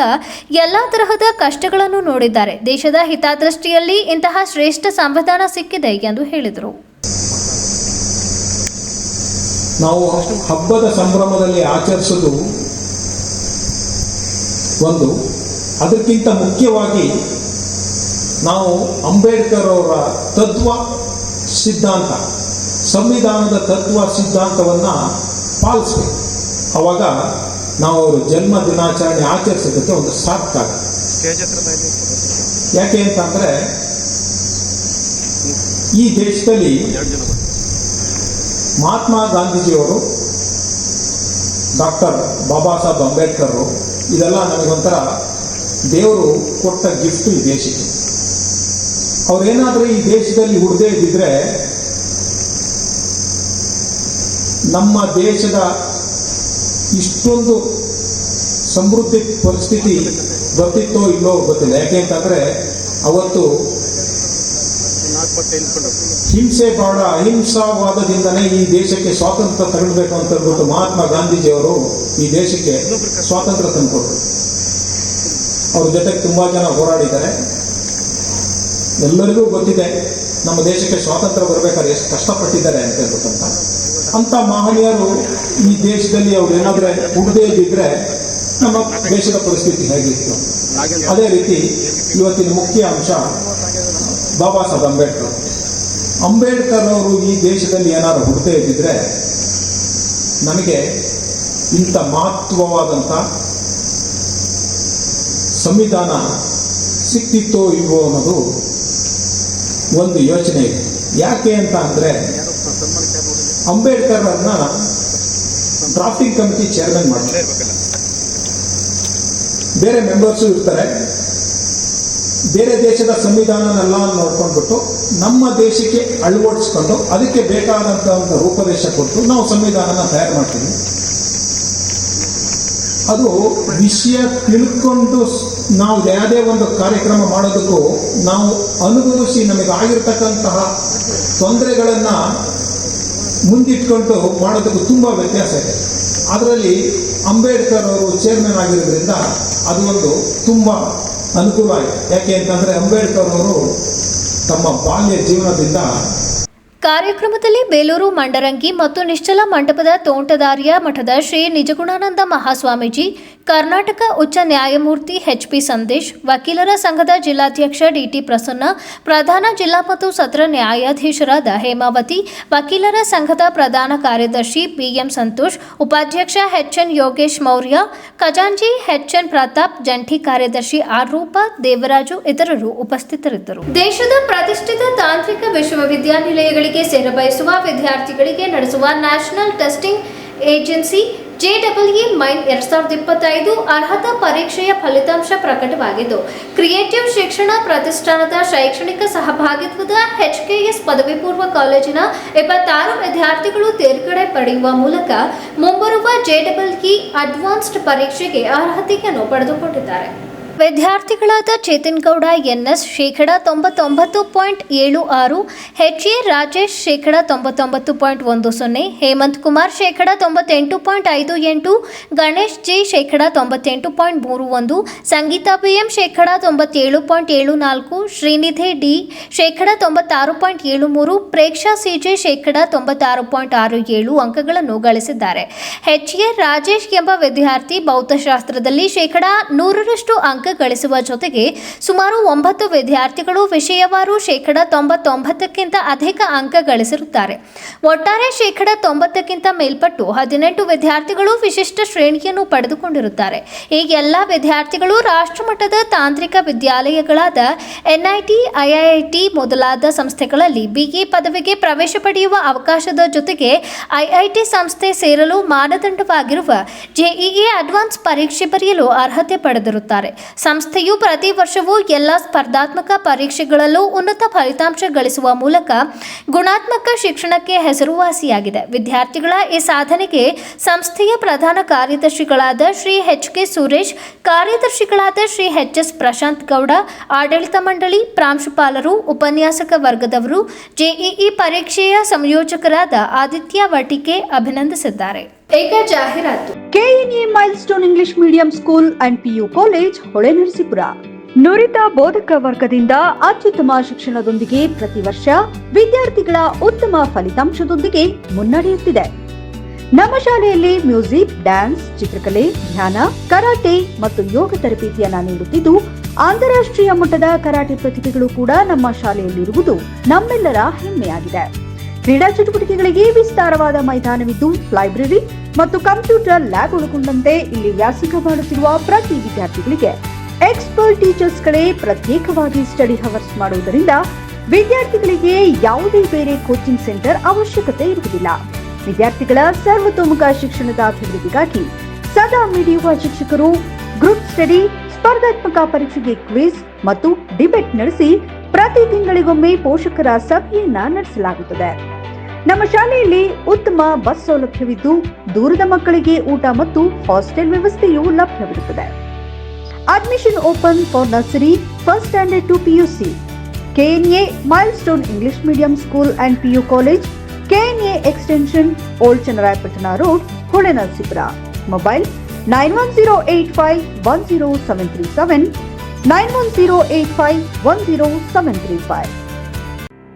ಎಲ್ಲ ತರಹದ ಕಷ್ಟಗಳನ್ನು ನೋಡಿದ್ದಾರೆ. ದೇಶದ ಹಿತಾದೃಷ್ಟಿಯಲ್ಲಿ ಇಂತಹ ಶ್ರೇಷ್ಠ ಸಂವಿಧಾನ ಸಿಕ್ಕಿದೆ ಎಂದು ಹೇಳಿದರು. ನಾವು ಹಬ್ಬದ ಸಂಭ್ರಮದಲ್ಲಿ ಆಚರಿಸೋದು ಒಂದು. ಅದಕ್ಕಿಂತ ಮುಖ್ಯವಾಗಿ ನಾವು ಅಂಬೇಡ್ಕರ್ ಅವರ ತತ್ವ ಸಿದ್ಧಾಂತ. ಸಂವಿಧಾನದ ತತ್ವ ಸಿದ್ಧಾಂತವನ್ನು ಪಾಲಿಸ್ಬೇಕು. ಅವಾಗ ನಾವು ಅವರು ಜನ್ಮ ದಿನಾಚರಣೆ ಆಚರಿಸೋದಕ್ಕೆ ಒಂದು ಸಾರ್ಥ. ಯಾಕೆ ಅಂತಂದ್ರೆ ಈ ದೇಶದಲ್ಲಿ ಮಹಾತ್ಮ ಗಾಂಧೀಜಿಯವರು ಡಾಕ್ಟರ್ ಬಾಬಾ ಸಾಹೇಬ್ ಅಂಬೇಡ್ಕರ್ ಇದೆಲ್ಲ ನನಗೊಂಥರ ದೇವರು ಕೊಟ್ಟ ಗಿಫ್ಟ್ ಈ ದೇಶಕ್ಕೆ. ಅವ್ರೇನಾದ್ರೂ ಈ ದೇಶದಲ್ಲಿ ಹುಡ್ದೇ ಇದ್ದಿದ್ರೆ ನಮ್ಮ ದೇಶದ ಇಷ್ಟೊಂದು ಸಮೃದ್ಧಿ ಪರಿಸ್ಥಿತಿ ಬರ್ತಿತ್ತೋ ಇಲ್ಲೋ ಗೊತ್ತಿಲ್ಲ. ಯಾಕೆ ಅಂತಂದ್ರೆ ಅವತ್ತು ಹಿಂಸೆ ಬಾಡ ಅಹಿಂಸಾವಾದದಿಂದನೇ ಈ ದೇಶಕ್ಕೆ ಸ್ವಾತಂತ್ರ್ಯ ತಗೊಳ್ಬೇಕು ಅಂತ ಹೇಳ್ಬಿಟ್ಟು ಮಹಾತ್ಮ ಗಾಂಧೀಜಿಯವರು ಈ ದೇಶಕ್ಕೆ ಸ್ವಾತಂತ್ರ್ಯ ತಂದುಕೊಟ್ರು. ಅವ್ರ ಜೊತೆಗೆ ತುಂಬಾ ಜನ ಹೋರಾಡಿದ್ದಾರೆ. ಎಲ್ಲರಿಗೂ ಗೊತ್ತಿದೆ ನಮ್ಮ ದೇಶಕ್ಕೆ ಸ್ವಾತಂತ್ರ್ಯ ಬರ್ಬೇಕಾದ್ರೆ ಎಷ್ಟು ಕಷ್ಟಪಟ್ಟಿದ್ದಾರೆ ಅಂತ ಹೇಳ್ಬಿಟ್ಟಂತ ಅಂತ ಮಹನೀಯರು ಈ ದೇಶದಲ್ಲಿ ಅವ್ರು ಏನಾದ್ರೆ ಹುಡ್ದೇ ಇದ್ದಿದ್ರೆ ನಮ್ಮ ದೇಶದ ಪರಿಸ್ಥಿತಿ ಹೇಗಿತ್ತು? ಅದೇ ರೀತಿ ಇವತ್ತಿನ ಮುಖ್ಯ ಅಂಶ ಬಾಬಾ ಸಾಹೇಬ್ ಅಂಬೇಡ್ಕರ್. ಅಂಬೇಡ್ಕರ್ ಅವರು ಈ ದೇಶದಲ್ಲಿ ಏನಾದ್ರು ಹುಡ್ದೇ ಇದ್ದಿದ್ರೆ ನಮಗೆ ಇಂಥ ಮಹತ್ವವಾದಂಥ ಸಂವಿಧಾನ ಸಿಕ್ತಿತ್ತೋ ಇಲ್ವೋ ಅನ್ನೋದು ಒಂದು ಯೋಚನೆ ಇದೆ. ಯಾಕೆ ಅಂತ ಅಂದ್ರೆ ಅಂಬೇಡ್ಕರ್ ಅನ್ನ ಡ್ರಾಫ್ಟಿಂಗ್ ಕಮಿಟಿ ಚೇರ್ಮನ್ ಮಾಡ್ತಾರೆ. ಬೇರೆ ಮೆಂಬರ್ಸು ಇರ್ತಾರೆ. ಬೇರೆ ದೇಶದ ಸಂವಿಧಾನನೆಲ್ಲ ನೋಡ್ಕೊಂಡ್ಬಿಟ್ಟು ನಮ್ಮ ದೇಶಕ್ಕೆ ಅಳವಡಿಸ್ಕೊಂಡು ಅದಕ್ಕೆ ಬೇಕಾದಂತ ಒಂದು ರೂಪದೇಶ ಕೊಟ್ಟು ನಾವು ಸಂವಿಧಾನನ ತಯಾರು ಮಾಡ್ತೀವಿ. ಅದು ವಿಷಯ ತಿಳ್ಕೊಂಡು ನಾವು ಯಾವುದೇ ಒಂದು ಕಾರ್ಯಕ್ರಮ ಮಾಡೋದಕ್ಕೂ ನಾವು ಅನುಭವಿಸಿ ನಮಗೆ ಆಗಿರ್ತಕ್ಕಂತಹ ತೊಂದರೆಗಳನ್ನ ಮುಂದಿಟ್ಕೊಂಡು ಮಾಡೋದಕ್ಕೂ ತುಂಬ ವ್ಯತ್ಯಾಸ ಇದೆ. ಅದರಲ್ಲಿ ಅಂಬೇಡ್ಕರ್ ಅವರು ಚೇರ್ಮನ್ ಆಗಿರೋದ್ರಿಂದ ಅದು ಒಂದು ತುಂಬ ಅನುಕೂಲ ಆಗಿದೆ. ಯಾಕೆ ಅಂತಂದ್ರೆ ಅಂಬೇಡ್ಕರ್ ಅವರು ತಮ್ಮ ಬಾಲ್ಯ ಜೀವನದಿಂದ ಕಾರ್ಯಕ್ರಮದಲ್ಲಿ ಬೇಲೂರು ಮಂಡರಂಗಿ ಮತ್ತು ನಿಶ್ಚಲ ಮಂಟಪದ ತೋಂಟದಾರ್ಯ ಮಠದ ಶ್ರೀ ನಿಜಗುಣಾನಂದ ಮಹಾಸ್ವಾಮೀಜಿ ಕರ್ನಾಟಕ ಉಚ್ಚ ನ್ಯಾಯಮೂರ್ತಿ ಎಚ್ ಪಿ ಸಂದೇಶ್, ವಕೀಲರ ಸಂಘದ ಜಿಲ್ಲಾಧ್ಯಕ್ಷ ಡಿಟಿ ಪ್ರಸನ್ನ, ಪ್ರಧಾನ ಜಿಲ್ಲಾ ಮತ್ತು ಸತ್ರ ನ್ಯಾಯಾಧೀಶರಾದ ಹೇಮಾವತಿ, ವಕೀಲರ ಸಂಘದ ಪ್ರಧಾನ ಕಾರ್ಯದರ್ಶಿ ಬಿಎಂ ಸಂತೋಷ್, ಉಪಾಧ್ಯಕ್ಷ ಎಚ್ಎನ್ ಯೋಗೇಶ್ ಮೌರ್ಯ ಖಜಾಂಜಿ ಎಚ್ಎನ್ ಪ್ರತಾಪ್, ಜಂಟಿ ಕಾರ್ಯದರ್ಶಿ ಆರ್ ರೂಪ, ದೇವರಾಜು ಇತರರು ಉಪಸ್ಥಿತರಿದ್ದರು. ದೇಶದ ಪ್ರತಿಷ್ಠಿತ ತಾಂತ್ರಿಕ ವಿಶ್ವವಿದ್ಯಾನಿಲಯಗಳಿಗೆ ಸೇರಬಯಸುವ ವಿದ್ಯಾರ್ಥಿಗಳಿಗೆ ನಡೆಸುವ ನ್ಯಾಷನಲ್ ಟೆಸ್ಟಿಂಗ್ ಏಜೆನ್ಸಿ ಜೆಡಬ್ಲ್ಇ ಮೈನ್ ಎರಡ್ ಸಾವಿರದ ಇಪ್ಪತ್ತೈದು ಅರ್ಹತಾ ಪರೀಕ್ಷೆಯ ಫಲಿತಾಂಶ ಪ್ರಕಟವಾಗಿದ್ದು, ಕ್ರಿಯೇಟಿವ್ ಶಿಕ್ಷಣ ಪ್ರತಿಷ್ಠಾನದ ಶೈಕ್ಷಣಿಕ ಸಹಭಾಗಿತ್ವದ ಎಚ್ಕೆಎಸ್ ಪದವಿ ಪೂರ್ವ ಕಾಲೇಜಿನ ಇಪ್ಪತ್ತಾರು ವಿದ್ಯಾರ್ಥಿಗಳು ತೇರ್ಗಡೆ ಪಡೆಯುವ ಮೂಲಕ ಮುಂಬರುವ ಜೆಡಬ್ಲ್ಇ ಅಡ್ವಾನ್ಸ್ಡ್ ಪರೀಕ್ಷೆಗೆ ಅರ್ಹತೆಯನ್ನು ಪಡೆದುಕೊಂಡಿದ್ದಾರೆ. ವಿದ್ಯಾರ್ಥಿಗಳಾದ ಚೇತನ್ ಗೌಡ, ಎನ್ಎಸ್ ಶೇಕಡ ತೊಂಬತ್ತೊಂಬತ್ತು ಪಾಯಿಂಟ್ ಏಳು ಆರು, ಎಚ್ ಎ ರಾಜೇಶ್ ಶೇಕಡ ತೊಂಬತ್ತೊಂಬತ್ತು ಪಾಯಿಂಟ್ ಒಂದು ಸೊನ್ನೆ, ಹೇಮಂತ್ ಕುಮಾರ್ ಶೇಕಡ ತೊಂಬತ್ತೆಂಟು ಪಾಯಿಂಟ್ ಐದು ಎಂಟು, ಗಣೇಶ್ ಜಿ ಶೇಕಡ ತೊಂಬತ್ತೆಂಟು ಪಾಯಿಂಟ್ ಮೂರು ಒಂದು, ಸಂಗೀತಾ ಬಿಎಂ ಶೇಕಡ ತೊಂಬತ್ತೇಳು ಪಾಯಿಂಟ್ ಏಳು ನಾಲ್ಕು, ಶ್ರೀನಿಧಿ ಡಿ ಶೇಕಡ ತೊಂಬತ್ತಾರು ಪಾಯಿಂಟ್ ಏಳು ಮೂರು, ಪ್ರೇಕ್ಷಾ ಸಿಜೆ ಶೇಕಡ ತೊಂಬತ್ತಾರು ಪಾಯಿಂಟ್ ಆರು ಏಳು ಅಂಕಗಳನ್ನು ಗಳಿಸಿದ್ದಾರೆ. ಎಚ್ ಎ ರಾಜೇಶ್ ಎಂಬ ವಿದ್ಯಾರ್ಥಿ ಭೌತಶಾಸ್ತ್ರದಲ್ಲಿ ಶೇಕಡ ನೂರರಷ್ಟು ಅಂಕ ಗಳಿಸುವ ಜೊತೆಗೆ ಸುಮಾರು ಒಂಬತ್ತು ವಿದ್ಯಾರ್ಥಿಗಳು ವಿಷಯವಾರು ಶೇಕಡ ತೊಂಬತ್ತೊಂಬತ್ತಕ್ಕಿಂತ ಅಧಿಕ ಅಂಕ ಗಳಿಸಿರುತ್ತಾರೆ. ಒಟ್ಟಾರೆ ಶೇಕಡ ತೊಂಬತ್ತಕ್ಕಿಂತ ಮೇಲ್ಪಟ್ಟು ಹದಿನೆಂಟು ವಿದ್ಯಾರ್ಥಿಗಳು ವಿಶಿಷ್ಟ ಶ್ರೇಣಿಯನ್ನು ಪಡೆದುಕೊಂಡಿರುತ್ತಾರೆ. ಈ ಎಲ್ಲ ವಿದ್ಯಾರ್ಥಿಗಳು ರಾಷ್ಟ್ರಮಟ್ಟದ ತಾಂತ್ರಿಕ ವಿದ್ಯಾಲಯಗಳಾದ ಎನ್ಐಟಿ, ಐಐಐಟಿ ಮೊದಲಾದ ಸಂಸ್ಥೆಗಳಲ್ಲಿ ಬಿಇ ಪದವಿಗೆ ಪ್ರವೇಶ ಪಡೆಯುವ ಅವಕಾಶದ ಜೊತೆಗೆ ಐಐಟಿ ಸಂಸ್ಥೆ ಸೇರಲು ಮಾನದಂಡವಾಗಿರುವ ಜೆಇಇ ಅಡ್ವಾನ್ಸ್ ಪರೀಕ್ಷೆ ಬರೆಯಲು ಅರ್ಹತೆ ಪಡೆದಿರುತ್ತಾರೆ. ಸಂಸ್ಥೆಯು ಪ್ರತಿ ವರ್ಷವೂ ಎಲ್ಲ ಸ್ಪರ್ಧಾತ್ಮಕ ಪರೀಕ್ಷೆಗಳಲ್ಲೂ ಉನ್ನತ ಫಲಿತಾಂಶ ಗಳಿಸುವ ಮೂಲಕ ಗುಣಾತ್ಮಕ ಶಿಕ್ಷಣಕ್ಕೆ ಹೆಸರುವಾಸಿಯಾಗಿದೆ. ವಿದ್ಯಾರ್ಥಿಗಳ ಈ ಸಾಧನೆಗೆ ಸಂಸ್ಥೆಯ ಪ್ರಧಾನ ಕಾರ್ಯದರ್ಶಿಗಳಾದ ಶ್ರೀ ಎಚ್ ಕೆ ಸುರೇಶ್, ಕಾರ್ಯದರ್ಶಿಗಳಾದ ಶ್ರೀ ಎಚ್ ಎಸ್ ಪ್ರಶಾಂತ್ ಗೌಡ, ಆಡಳಿತ ಮಂಡಳಿ ಪ್ರಾಂಶುಪಾಲರು, ಉಪನ್ಯಾಸಕ ವರ್ಗದವರು ಜೆಇಇ ಪರೀಕ್ಷೆಯ ಸಂಯೋಜಕರಾದ ಆದಿತ್ಯ ವಟಿಕೆ ಅಭಿನಂದಿಸಿದ್ದಾರೆ. KNA milestone English medium school and PU college Holenarasipura ನುರಿತ ಬೋಧಕ ವರ್ಗದಿಂದ ಅತ್ಯುತ್ತಮ ಶಿಕ್ಷಣದೊಂದಿಗೆ ಪ್ರತಿ ವರ್ಷ ವಿದ್ಯಾರ್ಥಿಗಳ ಉತ್ತಮ ಫಲಿತಾಂಶದೊಂದಿಗೆ ಮುನ್ನಡೆಯುತ್ತಿದೆ. ನಮ್ಮ ಶಾಲೆಯಲ್ಲಿ ಮ್ಯೂಸಿಕ್, ಡ್ಯಾನ್ಸ್, ಚಿತ್ರಕಲೆ, ಧ್ಯಾನ, ಕರಾಟೆ ಮತ್ತು ಯೋಗ ತರಬೇತಿಯನ್ನ ನೀಡುತ್ತಿದ್ದು, ಅಂತಾರಾಷ್ಟ್ರೀಯ ಮಟ್ಟದ ಕರಾಟೆ ಪ್ರತಿಭೆಗಳು ಕೂಡ ನಮ್ಮ ಶಾಲೆಯಲ್ಲಿರುವುದು ನಮ್ಮೆಲ್ಲರ ಹೆಮ್ಮೆಯಾಗಿದೆ. ಕ್ರೀಡಾ ಚಟುವಟಿಕೆಗಳಿಗೆ ವಿಸ್ತಾರವಾದ ಮೈದಾನವಿದ್ದು, ಲೈಬ್ರರಿ ಮತ್ತು ಕಂಪ್ಯೂಟರ್ ಲ್ಯಾಬ್ ಒಳಗೊಂಡಂತೆ ಇಲ್ಲಿ ವ್ಯಾಸಂಗ ಮಾಡುತ್ತಿರುವ ಪ್ರತಿ ವಿದ್ಯಾರ್ಥಿಗಳಿಗೆ ಎಕ್ಸ್ಪರ್ಟ್ ಟೀಚರ್ಸ್ಗಳೇ ಪ್ರತ್ಯೇಕವಾಗಿ ಸ್ಟಡಿ ಹವರ್ಸ್ ಮಾಡುವುದರಿಂದ ವಿದ್ಯಾರ್ಥಿಗಳಿಗೆ ಯಾವುದೇ ಬೇರೆ ಕೋಚಿಂಗ್ ಸೆಂಟರ್ ಅವಶ್ಯಕತೆ ಇರುವುದಿಲ್ಲ. ವಿದ್ಯಾರ್ಥಿಗಳ ಸರ್ವತೋಮುಖ ಶಿಕ್ಷಣದ ಅಭಿವೃದ್ಧಿಗಾಗಿ ಸದಾ ಮಿಡಿಯುವ ಶಿಕ್ಷಕರು ಗ್ರೂಪ್ ಸ್ಟಡಿ ಸ್ಪರ್ಧಾತ್ಮಕ ಪರೀಕ್ಷೆಗೆ ಕ್ವಿಜ್ ಮತ್ತು ಡಿಬೇಟ್ ನಡೆಸಿ ಪ್ರತಿ ತಿಂಗಳಿಗೊಮ್ಮೆ ಪೋಷಕರ ಸಭೆಯನ್ನ ನಡೆಸಲಾಗುತ್ತದೆ. ನಮ್ಮ ಶಾಲೆಯಲ್ಲಿ ಉತ್ತಮ ಬಸ್ ಸೌಲಭ್ಯವಿದ್ದು ದೂರದ ಮಕ್ಕಳಿಗೆ ಊಟ ಮತ್ತು ಹಾಸ್ಟೆಲ್ ವ್ಯವಸ್ಥೆಯೂ ಲಭ್ಯವಿರುತ್ತದೆ. Admission open for nursery first standard to PUC KNA milestone English medium school and PU college KNA extension old Channarayapatna road Holenarasipura mobile nine one zero eight five one zero seven three seven nine one zero eight five one zero seven three five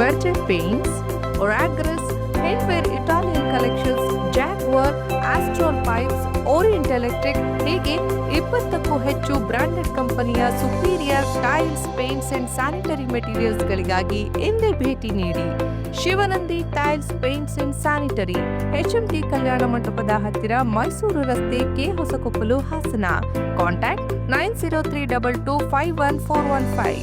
Berger paints ಒರಾಗ್ರಸ್ ಹೆಡ್ವೇರ್ Italian collections Jaquar Astral pipes Oriental electric ಹೀಗೆ ಇಪ್ಪತ್ತಕ್ಕೂ ಹೆಚ್ಚು branded ಕಂಪನಿಯ superior tiles paints and sanitary ಮೆಟೀರಿಯಲ್ಸ್ಗಳಿಗಾಗಿ ಎಂದೇ ಭೇಟಿ ನೀಡಿ. Shivanandi tiles paints and sanitary HMT ಕಲ್ಯಾಣ ಮಂಟಪದ ಹತ್ತಿರ ಮೈಸೂರು ರಸ್ತೆ K Hosakoppalu Hassan. Contact nine zero three double two five one four one five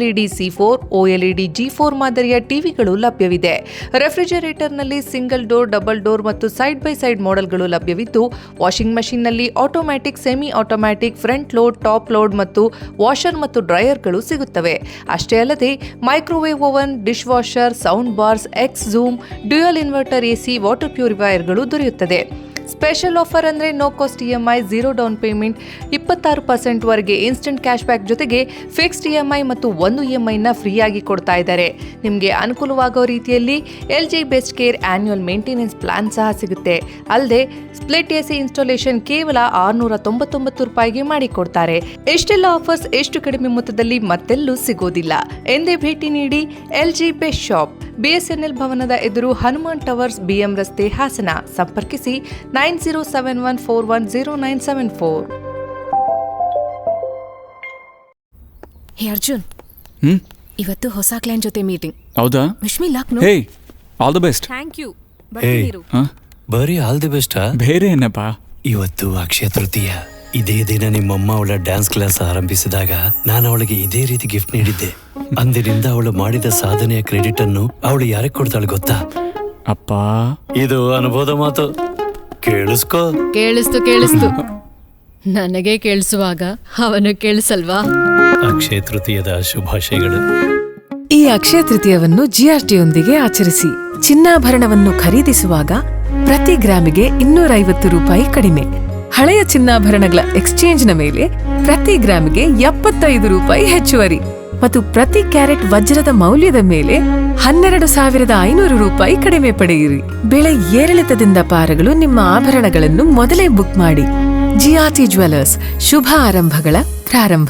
OLED C four OLED G four ಮಾದರಿಯ ಟಿವಿಗಳು ಲಭ್ಯವಿದೆ. ರೆಫ್ರಿಜರೇಟರ್ನಲ್ಲಿ ಸಿಂಗಲ್ ಡೋರ್, ಡಬಲ್ ಡೋರ್ ಮತ್ತು ಸೈಡ್ ಬೈ ಸೈಡ್ ಮಾಡೆಲ್ಗಳು ಲಭ್ಯವಿದ್ದು, washing ಮಷಿನ್ನಲ್ಲಿ automatic semi automatic front load, top load ಮತ್ತು washer ಮತ್ತು ಡ್ರೈಯರ್ಗಳು ಸಿಗುತ್ತವೆ. ಅಷ್ಟೇ ಅಲ್ಲದೆ, microwave oven, dish washer, sound bars, X zoom, dual inverter AC, water ಪ್ಯೂರಿಫೈಯರ್ಗಳು ದೊರೆಯುತ್ತದೆ. ಸ್ಪೆಷಲ್ ಆಫರ್ ಅಂದರೆ no cost E M I, zero down payment ಇಪ್ಪತ್ತಾರು ಪರ್ಸೆಂಟ್ವರೆಗೆ ಇನ್ಸ್ಟೆಂಟ್ ಕ್ಯಾಶ್ ಬ್ಯಾಕ್ ಜೊತೆಗೆ ಫಿಕ್ಸ್ಡ್ ಇ ಎಂ ಐ ಮತ್ತು ಒಂದು ಇ ಎಂ ಐನ ಫ್ರೀಯಾಗಿ ಕೊಡ್ತಾ ಇದ್ದಾರೆ. ನಿಮಗೆ ಅನುಕೂಲವಾಗೋ ರೀತಿಯಲ್ಲಿ L G best care annual maintenance plan ಸಹ ಸಿಗುತ್ತೆ. ಅಲ್ಲದೆ ಸ್ಪ್ಲಿಟ್ ಎಸಿ ಇನ್ಸ್ಟಾಲೇಷನ್ ಕೇವಲ ಆರುನೂರ ತೊಂಬತ್ತೊಂಬತ್ತು ರೂಪಾಯಿಗೆ ಮಾಡಿಕೊಡ್ತಾರೆ. ಎಷ್ಟೆಲ್ಲ ಆಫರ್ಸ್ ಎಷ್ಟು ಕಡಿಮೆ ಮೊತ್ತದಲ್ಲಿ ಮತ್ತೆಲ್ಲೂ ಸಿಗೋದಿಲ್ಲ. ಎಂದೇ ಭೇಟಿ ನೀಡಿ L G best shop BSNL ಭವನದ ಎದುರು ಹನುಮಾನ್ ಟವರ್ಸ್ ಬಿಎಂ ರಸ್ತೆ ಹಾಸನ. ಸಂಪರ್ಕಿಸಿ nine zero seven one four one zero nine seven four. Hey Arjun. Hmm? ಇವತ್ತು ಹೊಸ ಕ್ಲೈಂಟ್ ಜೊತೆ ಮೀಟಿಂಗ್ ಹೌದಾ? Wish me no hey all the best thank you but ಬರ್ತೀನಿ ಹಾ? ಬರೀ ಆಲ್ ದಿ ಬೆಸ್ಟ್ ಬೇರೆ ಏನಪ್ಪ? ಇವತ್ತು ಅಕ್ಷಯ ತೃತೀಯ. ಇದೇ ದಿನ ನಿಮ್ಮಮ್ಮ ಅವಳ ಡ್ಯಾನ್ಸ್ ಕ್ಲಾಸ್ ಆರಂಭಿಸಿದಾಗ ನಾನು ಅವಳಿಗೆ ಇದೇ ರೀತಿ ಗಿಫ್ಟ್ ನೀಡಿದ್ದೆ. ಅಂದಿನಿಂದ ಅವಳು ಮಾಡಿದ ಸಾಧನೆಯ ಕ್ರೆಡಿಟ್ ಅನ್ನು ಅವಳು ಯಾರಿಗೆ ಕೊಡ್ತಾಳೆ ಗೊತ್ತಾ? ಅಪ್ಪ. ಇದು ಅನುಭವದ ಮಾತು. ಕೇಳಿಸ್ಕೋ. ಕೇಳಿಸ್ತು ಕೇಳಿಸ್ತು. ನನಗೆ ಕೇಳಿಸುವಾಗ ಅವನು ಕೇಳಿಸಲ್ವಾ? ಅಕ್ಷಯ ತೃತೀಯದ ಶುಭಾಶಯಗಳು. ಈ ಅಕ್ಷಯ ತೃತೀಯವನ್ನು ಜಿಆರ್ಟಿಯೊಂದಿಗೆ ಆಚರಿಸಿ ಚಿನ್ನಾಭರಣವನ್ನು ಖರೀದಿಸುವಾಗ ಪ್ರತಿ ಗ್ರಾಮಿಗೆ ಇನ್ನೂರೈವತ್ತು ರೂಪಾಯಿ ಕಡಿಮೆ. ಹಳೆಯ ಚಿನ್ನಾಭರಣಗಳ ಎಕ್ಸ್ಚೇಂಜ್ನ ಮೇಲೆ ಪ್ರತಿ ಗ್ರಾಮಿಗೆ ಎಪ್ಪತ್ತೈದು ರೂಪಾಯಿ ಹೆಚ್ಚುವರಿ ಮತ್ತು ಪ್ರತಿ ಕ್ಯಾರೆಟ್ ವಜ್ರದ ಮೌಲ್ಯದ ಮೇಲೆ ಹನ್ನೆರಡು ಸಾವಿರದ ಐನೂರು ರೂಪಾಯಿ ಕಡಿಮೆ ಪಡೆಯಿರಿ. ಬೆಳೆ ಏರಿಳಿತದಿಂದ ಪಾರಗಳು ನಿಮ್ಮ ಆಭರಣಗಳನ್ನು ಮೊದಲೇ ಬುಕ್ ಮಾಡಿ. ಜಿಆರ್ಟಿ ಜ್ಯುವೆಲರ್ಸ್ ಶುಭ ಆರಂಭಗಳ ಪ್ರಾರಂಭ.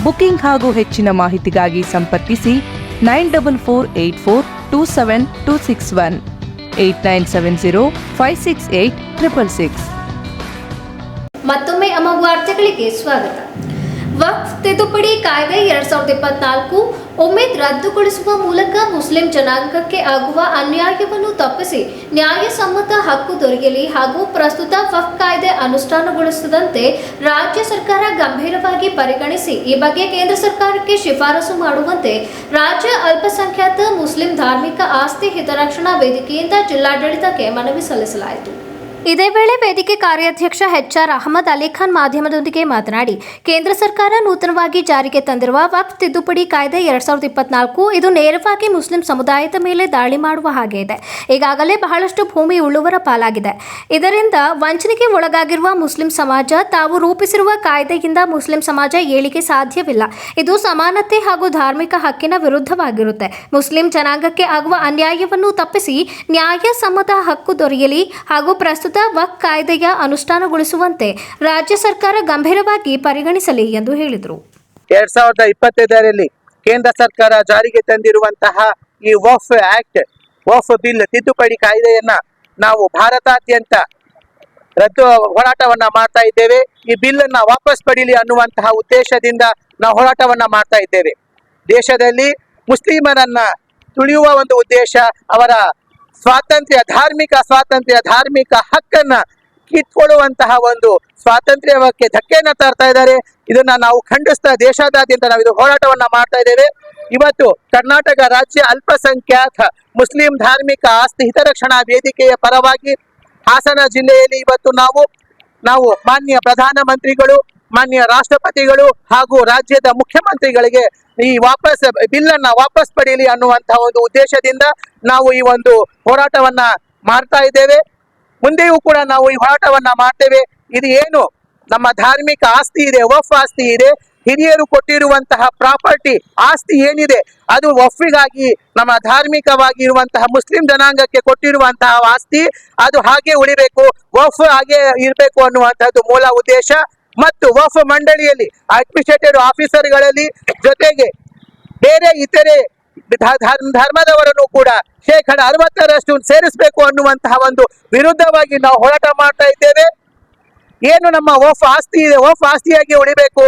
ಬುಕಿಂಗ್ ಹಾಗೂ ಹೆಚ್ಚಿನ ಮಾಹಿತಿಗಾಗಿ ಸಂಪರ್ಕಿಸಿ nine double four eight four two seven two six one, eight nine seven zero five six eight triple six. ಮತ್ತೊಮ್ಮೆ ಅಮ್ಮ ವಾರ್ತೆಗಳಿಗೆ ಸ್ವಾಗತ. ವಕ್ಫ್ ತಿದ್ದುಪಡಿ ಕಾಯ್ದೆ ಎರಡ್ ಸಾವಿರದ ಇಪ್ಪತ್ನಾಲ್ಕು ಒಮ್ಮೆ ರದ್ದುಗೊಳಿಸುವ ಮೂಲಕ ಮುಸ್ಲಿಂ ಜನಾಂಗಕ್ಕೆ ಆಗುವ ಅನ್ಯಾಯವನ್ನು ತಪ್ಪಿಸಿ ನ್ಯಾಯಸಮ್ಮತ ಹಕ್ಕು ದೊರೆಯಲಿ ಹಾಗೂ ಪ್ರಸ್ತುತ ವಫ್ ಕಾಯ್ದೆ ಅನುಷ್ಠಾನಗೊಳಿಸದಂತೆ ರಾಜ್ಯ ಸರ್ಕಾರ ಗಂಭೀರವಾಗಿ ಪರಿಗಣಿಸಿ ಈ ಬಗ್ಗೆ ಕೇಂದ್ರ ಸರ್ಕಾರಕ್ಕೆ ಶಿಫಾರಸು ಮಾಡುವಂತೆ ರಾಜ್ಯ ಅಲ್ಪಸಂಖ್ಯಾತ ಮುಸ್ಲಿಂ ಧಾರ್ಮಿಕ ಆಸ್ತಿ ಹಿತರಕ್ಷಣಾ ವೇದಿಕೆಯಿಂದ ಜಿಲ್ಲಾಡಳಿತಕ್ಕೆ ಮನವಿ ಸಲ್ಲಿಸಲಾಯಿತು. ಇದೇ ವೇಳೆ ವೇದಿಕೆ ಕಾರ್ಯಾಧ್ಯಕ್ಷ ಎಚ್ಆರ್ ಅಹಮದ್ ಅಲಿ ಖಾನ್ ಮಾಧ್ಯಮದೊಂದಿಗೆ ಮಾತನಾಡಿ, ಕೇಂದ್ರ ಸರ್ಕಾರ ನೂತನವಾಗಿ ಜಾರಿಗೆ ತಂದಿರುವ ವಕ್ಫ್ ತಿದ್ದುಪಡಿ ಕಾಯ್ದೆ ಎರಡ್ ಸಾವಿರದ ಇಪ್ಪತ್ನಾಲ್ಕು ಇದು ನೇರವಾಗಿ ಮುಸ್ಲಿಂ ಸಮುದಾಯದ ಮೇಲೆ ದಾಳಿ ಮಾಡುವ ಹಾಗೆ ಇದೆ. ಈಗಾಗಲೇ ಬಹಳಷ್ಟು ಭೂಮಿ ಉಳ್ಳುವರ ಪಾಲಾಗಿದೆ. ಇದರಿಂದ ವಂಚನೆಗೆ ಒಳಗಾಗಿರುವ ಮುಸ್ಲಿಂ ಸಮಾಜ ತಾವು ರೂಪಿಸಿರುವ ಕಾಯ್ದೆಯಿಂದ ಮುಸ್ಲಿಂ ಸಮಾಜ ಏಳಿಗೆ ಸಾಧ್ಯವಿಲ್ಲ. ಇದು ಸಮಾನತೆ ಹಾಗೂ ಧಾರ್ಮಿಕ ಹಕ್ಕಿನ ವಿರುದ್ಧವಾಗಿರುತ್ತೆ. ಮುಸ್ಲಿಂ ಜನಾಂಗಕ್ಕೆ ಆಗುವ ಅನ್ಯಾಯವನ್ನು ತಪ್ಪಿಸಿ ನ್ಯಾಯಸಮ್ಮತ ಹಕ್ಕು ದೊರೆಯಲಿ ಹಾಗೂ ಪ್ರಸ್ತುತ ವಕ್ ಕಾಯ್ದೆಯ ಅನುಷ್ಠಾನಗೊಳಿಸುವಂತೆ ರಾಜ್ಯ ಸರ್ಕಾರ ಗಂಭೀರವಾಗಿ ಪರಿಗಣಿಸಲಿ ಎಂದು ಹೇಳಿದರು. ಎರಡ್ ಸಾವಿರದ ಇಪ್ಪತ್ತೈದರಲ್ಲಿ ಕೇಂದ್ರ ಸರ್ಕಾರ ಜಾರಿಗೆ ತಂದಿರುವಂತಹ ಈ ವಫ್ ಆಕ್ಟ್ ವಫ್ ಬಿಲ್ ತಿದ್ದುಪಡಿ ಕಾಯ್ದೆಯನ್ನ ನಾವು ಭಾರತಾದ್ಯಂತ ರದ್ದು ಹೋರಾಟವನ್ನ ಮಾಡ್ತಾ ಇದ್ದೇವೆ. ಈ ಬಿಲ್ ಅನ್ನ ವಾಪಸ್ ಪಡೀಲಿ ಅನ್ನುವಂತಹ ಉದ್ದೇಶದಿಂದ ನಾವು ಹೋರಾಟವನ್ನ ಮಾಡ್ತಾ ಇದ್ದೇವೆ. ದೇಶದಲ್ಲಿ ಮುಸ್ಲಿಮರನ್ನ ತುಳಿಯುವ ಒಂದು ಉದ್ದೇಶ ಅವರ ಸ್ವಾತಂತ್ರ್ಯ ಧಾರ್ಮಿಕ ಸ್ವಾತಂತ್ರ್ಯ ಧಾರ್ಮಿಕ ಹಕ್ಕನ್ನ ಕಿತ್ಕೊಳ್ಳುವಂತಹ ಒಂದು ಸ್ವಾತಂತ್ರ್ಯಕ್ಕೆ ಧಕ್ಕೆಯನ್ನ ತರ್ತಾ ಇದ್ದಾರೆ. ಇದನ್ನ ನಾವು ಖಂಡಿಸ್ತಾ ದೇಶಾದ್ಯಂತ ನಾವು ಇದು ಹೋರಾಟವನ್ನ ಮಾಡ್ತಾ ಇದ್ದೇವೆ. ಇವತ್ತು ಕರ್ನಾಟಕ ರಾಜ್ಯ ಅಲ್ಪಸಂಖ್ಯಾತ ಮುಸ್ಲಿಂ ಧಾರ್ಮಿಕ ಆಸ್ತಿ ಹಿತರಕ್ಷಣಾ ವೇದಿಕೆಯ ಪರವಾಗಿ ಹಾಸನ ಜಿಲ್ಲೆಯಲ್ಲಿ ಇವತ್ತು ನಾವು ನಾವು ಮಾನ್ಯ ಪ್ರಧಾನಮಂತ್ರಿಗಳು, ಮಾನ್ಯ ರಾಷ್ಟ್ರಪತಿಗಳು ಹಾಗೂ ರಾಜ್ಯದ ಮುಖ್ಯಮಂತ್ರಿಗಳಿಗೆ ಈ ವಾಪಸ್ ಬಿಲ್ ಅನ್ನ ವಾಪಸ್ ಪಡೆಯಲಿ ಅನ್ನುವಂತಹ ಒಂದು ಉದ್ದೇಶದಿಂದ ನಾವು ಈ ಒಂದು ಹೋರಾಟವನ್ನ ಮಾಡ್ತಾ ಇದ್ದೇವೆ. ಮುಂದೆಯೂ ಕೂಡ ನಾವು ಈ ಹೋರಾಟವನ್ನ ಮಾಡ್ತೇವೆ. ಇದು ಏನು? ನಮ್ಮ ಧಾರ್ಮಿಕ ಆಸ್ತಿ ಇದೆ, ವಫ್ ಆಸ್ತಿ ಇದೆ. ಹಿರಿಯರು ಕೊಟ್ಟಿರುವಂತಹ ಪ್ರಾಪರ್ಟಿ ಆಸ್ತಿ ಏನಿದೆ, ಅದು ವಫಿಗಾಗಿ ನಮ್ಮ ಧಾರ್ಮಿಕವಾಗಿ ಇರುವಂತಹ ಮುಸ್ಲಿಂ ಜನಾಂಗಕ್ಕೆ ಕೊಟ್ಟಿರುವಂತಹ ಆಸ್ತಿ, ಅದು ಹಾಗೆ ಉಳಿಬೇಕು, ವಫ್ ಹಾಗೆ ಇರಬೇಕು ಅನ್ನುವಂಥದ್ದು ಮೂಲ ಉದ್ದೇಶ. ಮತ್ತು ವಫ್ ಮಂಡಳಿಯಲ್ಲಿ ಅಡ್ಮಿನಿಸ್ಟ್ರೇಟಿವ್ ಆಫೀಸರ್ಗಳಲ್ಲಿ ಜೊತೆಗೆ ಬೇರೆ ಇತರೆ ಧರ್ಮದವರನ್ನು ಕೂಡ ಶೇಕಡ ಅರವತ್ತರಷ್ಟು ಸೇರಿಸಬೇಕು ಅನ್ನುವಂತಹ ಒಂದು ವಿರುದ್ಧವಾಗಿ ನಾವು ಹೋರಾಟ ಮಾಡ್ತಾ ಇದ್ದೇವೆ. ಏನು ನಮ್ಮ ವಫ್ ಆಸ್ತಿ ಇದೆ ವಫ್ ಆಸ್ತಿಯಾಗಿ ಉಳಿಬೇಕು.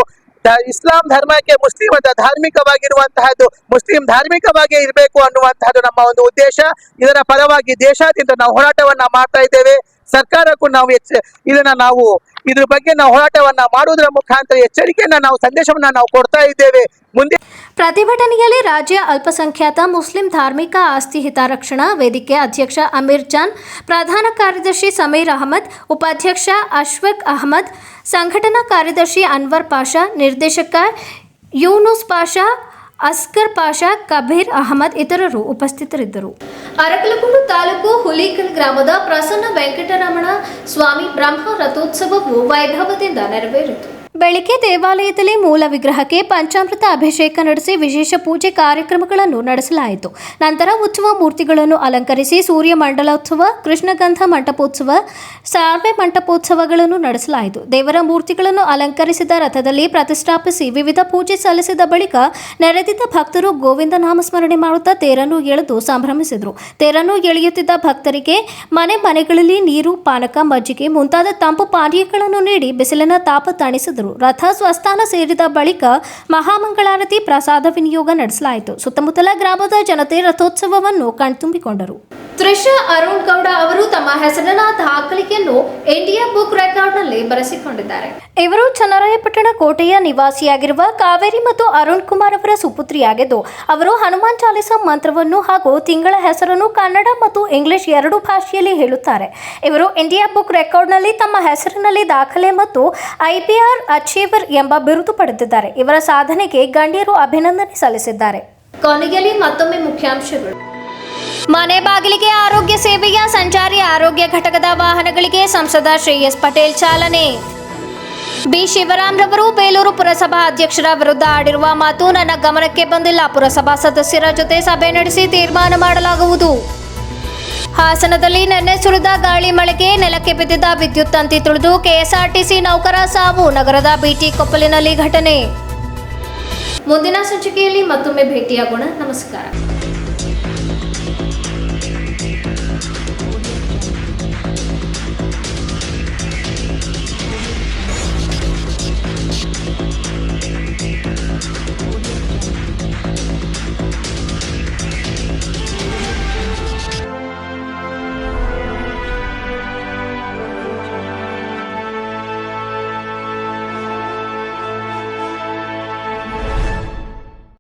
ಇಸ್ಲಾಂ ಧರ್ಮಕ್ಕೆ ಮುಸ್ಲಿಂ ಧಾರ್ಮಿಕವಾಗಿರುವಂತಹದ್ದು ಮುಸ್ಲಿಂ ಧಾರ್ಮಿಕವಾಗಿ ಇರಬೇಕು ಅನ್ನುವಂತಹದ್ದು ನಮ್ಮ ಒಂದು ಉದ್ದೇಶ. ಇದರ ಪರವಾಗಿ ದೇಶಾದ್ಯಂತ ನಾವು ಹೋರಾಟವನ್ನ ಮಾಡ್ತಾ ಇದ್ದೇವೆ. ಸರ್ಕಾರಕ್ಕೂ ನಾವು ಎಚ್ಚ, ಇದನ್ನ ನಾವು, ಇದ್ರ ಬಗ್ಗೆ ನಾವು ಹೋರಾಟವನ್ನ ಮಾಡುವುದರ ಮುಖಾಂತರ ಎಚ್ಚರಿಕೆಯನ್ನ ನಾವು, ಸಂದೇಶವನ್ನ ನಾವು ಕೊಡ್ತಾ ಇದ್ದೇವೆ. ಮುಂದೆ ಪ್ರತಿಭಟನೆಯಲ್ಲಿ ರಾಜ್ಯ ಅಲ್ಪಸಂಖ್ಯಾತ ಮುಸ್ಲಿಂ ಧಾರ್ಮಿಕ ಆಸ್ತಿ ಹಿತರಕ್ಷಣಾ ವೇದಿಕೆ ಅಧ್ಯಕ್ಷ ಅಮೀರ್ ಜಾನ್, ಪ್ರಧಾನ ಕಾರ್ಯದರ್ಶಿ ಸಮೀರ್ ಅಹಮದ್, ಉಪಾಧ್ಯಕ್ಷ ಅಶ್ವಕ್ ಅಹಮದ್, ಸಂಘಟನಾ ಕಾರ್ಯದರ್ಶಿ ಅನ್ವರ್ ಪಾಷಾ, ನಿರ್ದೇಶಕ ಯೂನುಸ್ ಪಾಷಾ ಅಸ್ಕರ್ ಪಾಷಾ, ಕಬೀರ್ ಅಹಮದ್ ಇತರರು ಉಪಸ್ಥಿತರಿದ್ದರು. ಅರಕಲಗೂಡು ತಾಲೂಕು ಹುಲಿಕಲ್ ಗ್ರಾಮದ ಪ್ರಸನ್ನ ವೆಂಕಟರಮಣ ಸ್ವಾಮಿ ಬ್ರಹ್ಮ ರಥೋತ್ಸವವು ವೈಭವದಿಂದ ನೆರವೇರಿತು. ಬೆಳಿಗ್ಗೆ ದೇವಾಲಯದಲ್ಲಿ ಮೂಲ ವಿಗ್ರಹಕ್ಕೆ ಪಂಚಾಮೃತ ಅಭಿಷೇಕ ನಡೆಸಿ ವಿಶೇಷ ಪೂಜೆ ಕಾರ್ಯಕ್ರಮಗಳನ್ನು ನಡೆಸಲಾಯಿತು. ನಂತರ ಉತ್ಸವ ಮೂರ್ತಿಗಳನ್ನು ಅಲಂಕರಿಸಿ ಸೂರ್ಯ ಮಂಡಲೋತ್ಸವ ಕೃಷ್ಣಗಂಧ ಮಂಟಪೋತ್ಸವ, ಸಾರ್ವೆ ಮಂಟಪೋತ್ಸವಗಳನ್ನು ನಡೆಸಲಾಯಿತು. ದೇವರ ಮೂರ್ತಿಗಳನ್ನು ಅಲಂಕರಿಸಿದ ರಥದಲ್ಲಿ ಪ್ರತಿಷ್ಠಾಪಿಸಿ ವಿವಿಧ ಪೂಜೆ ಸಲ್ಲಿಸಿದ ಬಳಿಕ ನೆರೆದಿದ್ದ ಭಕ್ತರು ಗೋವಿಂದ ನಾಮಸ್ಮರಣೆ ಮಾಡುತ್ತಾ ತೇರನ್ನು ಎಳೆದು ಸಂಭ್ರಮಿಸಿದರು. ತೇರನ್ನು ಎಳೆಯುತ್ತಿದ್ದ ಭಕ್ತರಿಗೆ ಮನೆ ಮನೆಗಳಲ್ಲಿ ನೀರು, ಪಾನಕ, ಮಜ್ಜಿಗೆ ಮುಂತಾದ ತಂಪು ಪಾನೀಯಗಳನ್ನು ನೀಡಿ ಬಿಸಿಲಿನ ತಾಪ ತಣಿಸಿದರು. ರಥ ಸ್ವಸ್ಥಾನ ಸೇರಿದ ಬಳಿಕ ಮಹಾಮಂಗಳಾರತಿ ಪ್ರಸಾದ ವಿನಿಯೋಗ ನಡೆಸಲಾಯಿತು. ಸುತ್ತಮುತ್ತಲ ಗ್ರಾಮದ ಜನತೆ ರಥೋತ್ಸವವನ್ನು ಕಣ್ತುಂಬಿಕೊಂಡರು. ತ್ರಿಷಾ ಅರುಣ್ ಗೌಡ ಅವರು ತಮ್ಮ ಹೆಸರಿನ ದಾಖಲಿಕೆಯನ್ನು ಇಂಡಿಯಾ ಬುಕ್ ರೆಕಾರ್ಡ್ನಲ್ಲಿ ಬರೆಸಿಕೊಂಡಿದ್ದಾರೆ. ಇವರು ಚನ್ನರಾಯಪಟ್ಟಣ ಕೋಟೆಯ ನಿವಾಸಿಯಾಗಿರುವ ಕಾವೇರಿ ಮತ್ತು ಅರುಣ್ ಕುಮಾರ್ ಅವರ ಸುಪುತ್ರಿಯಾಗಿದ್ದು, ಅವರು ಹನುಮಾನ್ ಚಾಲಿಸ ಮಂತ್ರವನ್ನು ಹಾಗೂ ತಿಂಗಳ ಹೆಸರನ್ನು ಕನ್ನಡ ಮತ್ತು ಇಂಗ್ಲಿಷ್ ಎರಡು ಭಾಷೆಯಲ್ಲಿ ಹೇಳುತ್ತಾರೆ. ಇವರು ಇಂಡಿಯಾ ಬುಕ್ ರೆಕಾರ್ಡ್ನಲ್ಲಿ ತಮ್ಮ ಹೆಸರಿನಲ್ಲಿ ದಾಖಲೆ ಮತ್ತು ಐಪಿಆರ್ ಅಚೀವರ್ ಎಂಬ ಬಿರುದು ಪಡೆದಿದ್ದಾರೆ. ಇವರ ಸಾಧನೆಗೆ ಗಣ್ಯರು ಅಭಿನಂದನೆ ಸಲ್ಲಿಸಿದ್ದಾರೆ. ಕೊನೆಯಲ್ಲಿ ಮತ್ತೊಮ್ಮೆ ಮುಖ್ಯಾಂಶಗಳು. ಮನೆ ಬಾಗಿಲಿಗೆ ಆರೋಗ್ಯ ಸೇವೆಯ ಸಂಚಾರಿ ಆರೋಗ್ಯ ಘಟಕದ ವಾಹನಗಳಿಗೆ ಸಂಸದ ಶ್ರೇಯಸ್ ಪಟೇಲ್ ಚಾಲನೆ. ಬಿ. ಶಿವರಾಮ್ ರವರು ಬೇಲೂರು ಪುರಸಭಾ ಅಧ್ಯಕ್ಷರ ವಿರುದ್ಧ ಆಡಿರುವ ಮಾತು ನನ್ನ ಗಮನಕ್ಕೆ ಬಂದಿಲ್ಲ. ಪುರಸಭಾ ಸದಸ್ಯರ ಜೊತೆ ಸಭೆ ನಡೆಸಿ ತೀರ್ಮಾನ ಮಾಡಲಾಗುವುದು. ಹಾಸನದಲ್ಲಿ ನಿನ್ನೆ ಸುರಿದ ಗಾಳಿ ಮಳೆಗೆ ನೆಲಕ್ಕೆ ಬಿದ್ದಿದ್ದ ವಿದ್ಯುತ್ ತಂತಿ ತುಳಿದು ಕೆಎಸ್ಆರ್ಟಿಸಿ ನೌಕರ ಸಾವು, ನಗರದ ಬಿಟಿ ಕೊಪ್ಪಲಿನಲ್ಲಿ ಘಟನೆ. ಮುಂದಿನ ಸಂಚಿಕೆಯಲ್ಲಿ ಮತ್ತೊಮ್ಮೆ ಭೇಟಿಯಾಗೋಣ. ನಮಸ್ಕಾರ.